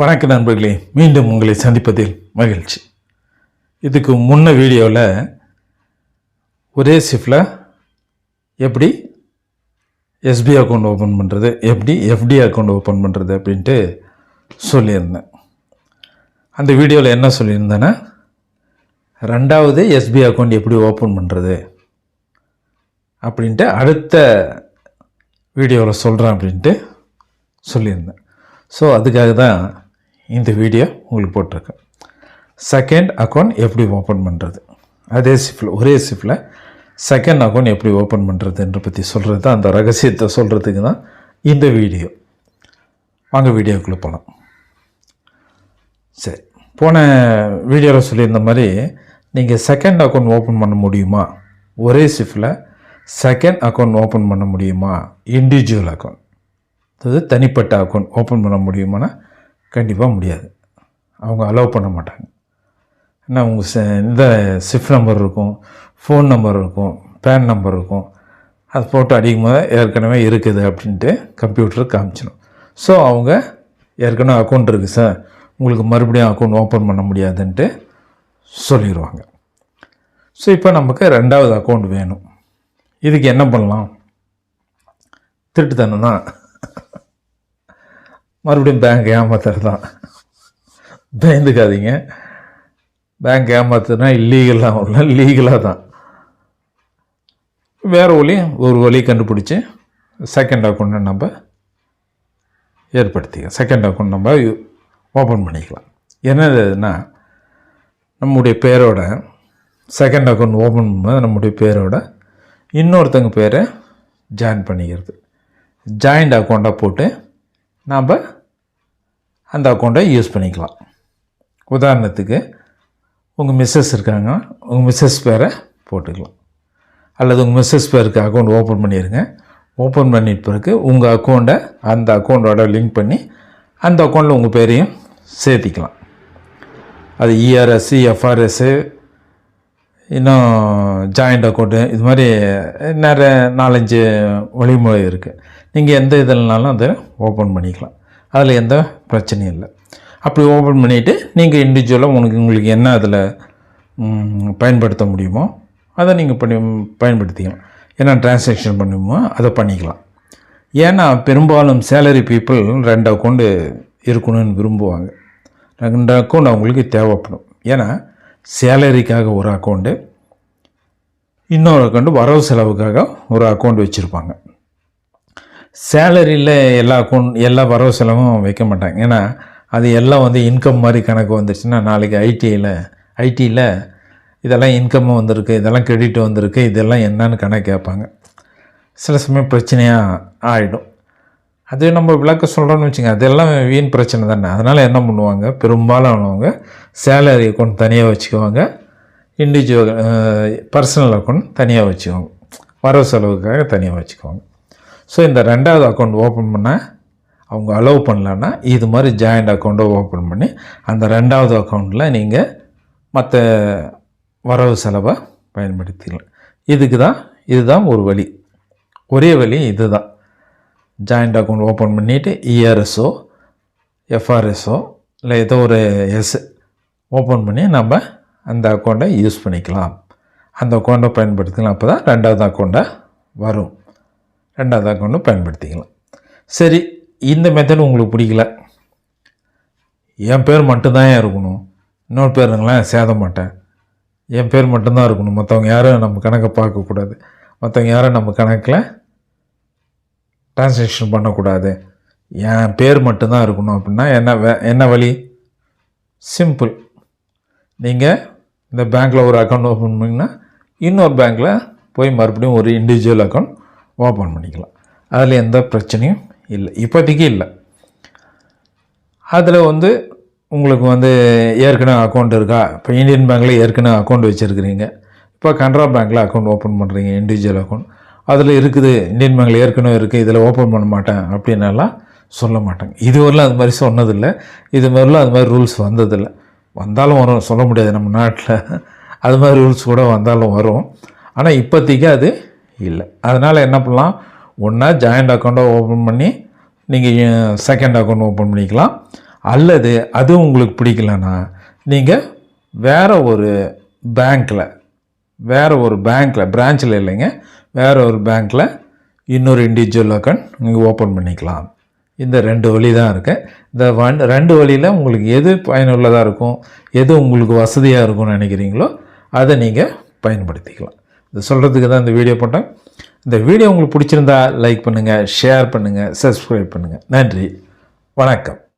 வணக்க நண்பர்களே மீண்டும் உங்களை சந்திப்பதில் மகிழ்ச்சி. இதுக்கு முன்ன வீடியோவில் ஒரே ஷிஃப்டில் எப்படி எஸ்பி அக்கௌண்ட் ஓப்பன் பண்ணுறது எப்படி எஃப்டி அக்கௌண்ட் ஓப்பன் பண்ணுறது அப்படின்ட்டு சொல்லியிருந்தேன். அந்த வீடியோவில் என்ன சொல்லியிருந்தேன்னா ரெண்டாவது எஸ்பி அக்கௌண்ட் எப்படி ஓப்பன் பண்ணுறது அப்படின்ட்டு அடுத்த வீடியோவில் சொல்கிறேன் அப்படின்ட்டு சொல்லியிருந்தேன். ஸோ அதுக்காக தான் இந்த வீடியோ உங்களுக்கு போட்டிருக்கேன் செகண்ட் அக்கௌண்ட் எப்படி ஓப்பன் பண்ணுறது அதே ஷிஃப்டில் ஒரே ஷிஃப்டில் செகண்ட் அக்கௌண்ட் எப்படி ஓப்பன் பண்ணுறதுன்ற பற்றி சொல்கிறது தான் அந்த ரகசியத்தை சொல்கிறதுக்கு தான் இந்த வீடியோ வாங்க வீடியோக்குள்ளே போகலாம் சரி போன வீடியோவில் சொல்லியிருந்த மாதிரி நீங்கள் செகண்ட் அக்கௌண்ட் ஓப்பன் பண்ண முடியுமா? ஒரே ஷிஃப்டில் செகண்ட் அக்கௌண்ட் ஓப்பன் பண்ண முடியுமா? இண்டிவிஜுவல் அக்கௌண்ட் அதாவது தனிப்பட்ட அக்கௌண்ட் ஓப்பன் பண்ண முடியுமானா கண்டிப்பாக முடியாது. அவங்க அலோவ் பண்ண மாட்டாங்க. ஏன்னா உங்கள் ச இந்த ஷிஃப்ட் நம்பர் இருக்கும் ஃபோன் நம்பர் இருக்கும் பேன் நம்பர் இருக்கும். அது போட்டு அடிக்கும்போது ஏற்கனவே இருக்குது அப்படின்ட்டு கம்ப்யூட்டர் காமிச்சிடும் ஸோ அவங்க ஏற்கனவே அக்கௌண்ட் இருக்குது சார் உங்களுக்கு மறுபடியும் அக்கௌண்ட் ஓப்பன் பண்ண முடியாதுன்ட்டு சொல்லிடுவாங்க ஸோ இப்போ நமக்கு ரெண்டாவது அக்கௌண்ட் வேணும். இதுக்கு என்ன பண்ணலாம்? திருட்டுத்தனம் தான் மறுபடியும் பேங்க் ஏமாத்துறது தான் பயந்துக்காதீங்க பேங்க் ஏமாத்துனா இல்லீகலாக உள்ள லீகலாக தான். வேறு வழி ஒரு வழி கண்டுபிடிச்சி செகண்ட் அக்கௌண்ட்டை நம்ம ஏற்படுத்திக்கலாம். செகண்ட் அக்கௌண்ட் நம்ம ஓப்பன் பண்ணிக்கலாம். என்னதுன்னா நம்முடைய பேரோட செகண்ட் அக்கௌண்ட் ஓப்பன் பண்ணும்போது நம்முடைய பேரோட இன்னொருத்தங்க பேரை ஜாயின் பண்ணிக்கிறது. ஜாயிண்ட் அக்கௌண்ட்டாக போட்டு நாம் அந்த அக்கௌண்ட்டை யூஸ் பண்ணிக்கலாம். உதாரணத்துக்கு உங்கள் மிஸ்ஸஸ் இருக்காங்க உங்கள் மிஸ்ஸஸ் பேரை போட்டுக்கலாம். அல்லது உங்கள் மிஸ்ஸஸ் பேருக்கு அக்கௌண்ட் ஓப்பன் பண்ணிடுங்க ஓப்பன் பண்ணிட்ட பிறகு உங்கள் அக்கௌண்ட்டை அந்த அக்கௌண்ட்டோட லிங்க் பண்ணி அந்த அக்கௌண்ட்டில் உங்கள் பேரையும் சேர்த்திக்கலாம். அது இஆர்எஸ்சி இஆர்எஸ்ஸு எஃப்ஆர்எஸ்ஸு இன்னும் ஜாயிண்ட் அக்கௌண்ட்டு இது மாதிரி நிறைய நாலஞ்சு வழிமுறை இருக்குது நீங்கள் எந்த இதில்னாலும் அதை ஓப்பன் பண்ணிக்கலாம். அதில் எந்த பிரச்சனையும் இல்லை. அப்படி ஓப்பன் பண்ணிவிட்டு நீங்கள் இண்டிவிஜுவலாக உங்களுக்கு உங்களுக்கு என்ன அதில் பயன்படுத்த முடியுமோ அதை நீங்கள் பண்ணி பயன்படுத்திக்கலாம். என்ன டிரான்சாக்ஷன் பண்ணுமோ அதை பண்ணிக்கலாம். ஏன்னா பெரும்பாலும் சேலரி பீப்புள் ரெண்டு அக்கௌண்ட்டு இருக்கணும்னு விரும்புவாங்க. ரெண்டு அக்கௌண்ட் அவங்களுக்கு தேவைப்படும். ஏன்னா சேலரிக்காக ஒரு அக்கௌண்ட்டு இன்னொரு அக்கௌண்ட்டு வரவு செலவுக்காக ஒரு அக்கௌண்ட் வச்சுருப்பாங்க. சேலரியில் எல்லா அக்கௌண்ட் எல்லா வரவு செலவும் வைக்க மாட்டாங்க. ஏன்னா அது எல்லாம் வந்து இன்கம் மாதிரி கணக்கு வந்துருச்சுன்னா நாளைக்கு ஐடியில் ஐடியில் இதெல்லாம் இன்கம் வந்திருக்கு இதெல்லாம் கிரெடிட் வந்திருக்கு இதெல்லாம் என்னன்னு கணக்கு கேட்பாங்க. சில சமயம் பிரச்சனையாக ஆகிடும் அது நம்ம விளக்க சொல்கிறோன்னு வச்சுங்க அதெல்லாம் வீண் பிரச்சனை தானே. அதனால் என்ன பண்ணுவாங்க? பெரும்பாலானவங்க சேலரி அக்கௌண்ட் தனியாக வச்சுக்குவாங்க. இண்டிவிஜுவல் பர்சனல் அக்கௌண்ட் தனியாக வச்சுக்குவாங்க. வரவு செலவுக்காக தனியாக வச்சுக்குவாங்க. ஸோ இந்த ரெண்டாவது அக்கௌண்ட் ஓப்பன் பண்ணால் அவங்க அலோவ் பண்ணலன்னா இது மாதிரி ஜாயிண்ட் அக்கௌண்ட்டை ஓப்பன் பண்ணி அந்த ரெண்டாவது அக்கௌண்ட்டில் நீங்கள் மற்ற வரவு செலவை பயன்படுத்திக்கலாம். இதுக்கு தான் இதுதான் ஒரு வழி. ஒரே வழி இதுதான். ஜாயிண்ட் அக்கௌண்ட் ஓப்பன் பண்ணிவிட்டு இஆர்எஸ்ஸோ எஃப்ஆர்எஸ்ஸோ இல்லை ஏதோ ஒரு எஸ் ஓப்பன் பண்ணி நம்ம அந்த அக்கௌண்ட்டை யூஸ் பண்ணிக்கலாம். அந்த அக்கௌண்ட்டை பயன்படுத்திக்கலாம். அப்போ தான் ரெண்டாவது அக்கௌண்ட்டை வரும். ரெண்டாவது அக்கௌண்ட்டை பயன்படுத்திக்கலாம். சரி இந்த மெத்தட் உங்களுக்கு பிடிக்கல. என் பேர் மட்டும்தான் ஏன் இருக்கணும்? இன்னொரு பேருங்களேன் சேத மாட்டேன். என் பேர் மட்டும்தான் இருக்கணும். மற்றவங்க யாரும் நம்ம கணக்கை பார்க்கக்கூடாது. மற்றவங்க யாரும் நம்ம கணக்கில் டிரான்ஸ்லேஷன் பண்ணக்கூடாது. என் பேர் மட்டும்தான் இருக்கணும் அப்படின்னா என்ன வே என்ன வழி? சிம்பிள் நீங்கள் இந்த பேங்க்கில் ஒரு அக்கௌண்ட் ஓப்பன் பண்ணிங்கன்னா இன்னொரு பேங்க்கில் போய் மறுபடியும் ஒரு இண்டிவிஜுவல் அக்கௌண்ட் ஓப்பன் பண்ணிக்கலாம். அதில் எந்த பிரச்சனையும் இல்லை. இப்போதைக்கு இல்லை. அதில் வந்து உங்களுக்கு வந்து ஏற்கனவே அக்கௌண்ட் இருக்கா? இப்போ இந்தியன் பேங்க்கில் ஏற்கனவே அக்கௌண்ட் வச்சுருக்கிறீங்க. இப்போ கனரா பேங்க்கில் அக்கௌண்ட் ஓப்பன் பண்ணுறீங்க இண்டிவிஜுவல் அக்கௌண்ட் அதில் இருக்குது இந்தியன் பேங்க்கில் ஏற்கனவே இருக்குது இதில் ஓப்பன் பண்ண மாட்டேன் அப்படின்னலாம் சொல்ல மாட்டாங்க. இதுவரையிலும் அது மாதிரி சொன்னதில்லை. இது மாதிரிலாம் அது மாதிரி ரூல்ஸ் வந்ததில்லை. வந்தாலும் வரும் சொல்ல முடியாது நம்ம நாட்டில். அது மாதிரி ரூல்ஸ் கூட வந்தாலும் வரும். ஆனால் இப்போதைக்கு அது இல்லை. அதனால் என்ன பண்ணலாம்? ஒன்றா ஜாயிண்ட் அக்கௌண்ட்டை ஓப்பன் பண்ணி நீங்கள் செகண்ட் அக்கௌண்ட் ஓப்பன் பண்ணிக்கலாம். அல்லது அது உங்களுக்கு பிடிக்கலன்னா நீங்கள் வேறு ஒரு பேங்க்கில் வேறு ஒரு பேங்க்கில் பிரான்ச்சில் இல்லைங்க. வேறு ஒரு பேங்க்கில் இன்னொரு இண்டிவிஜுவல் அக்கௌண்ட் நீங்கள் ஓப்பன் பண்ணிக்கலாம். இந்த ரெண்டு வழி தான் இருக்குது இந்த வன் ரெண்டு வழியில் உங்களுக்கு எது பயனுள்ளதாக இருக்கும் எது உங்களுக்கு வசதியாக இருக்கும்னு நினைக்கிறீங்களோ அதை நீங்கள் பயன்படுத்திக்கலாம். இது சொல்கிறதுக்கு தான் இந்த வீடியோ போட்டேன். இந்த வீடியோ உங்களுக்கு பிடிச்சிருந்தா லைக் பண்ணுங்கள் ஷேர் பண்ணுங்கள் சப்ஸ்கிரைப் பண்ணுங்கள் நன்றி. வணக்கம்.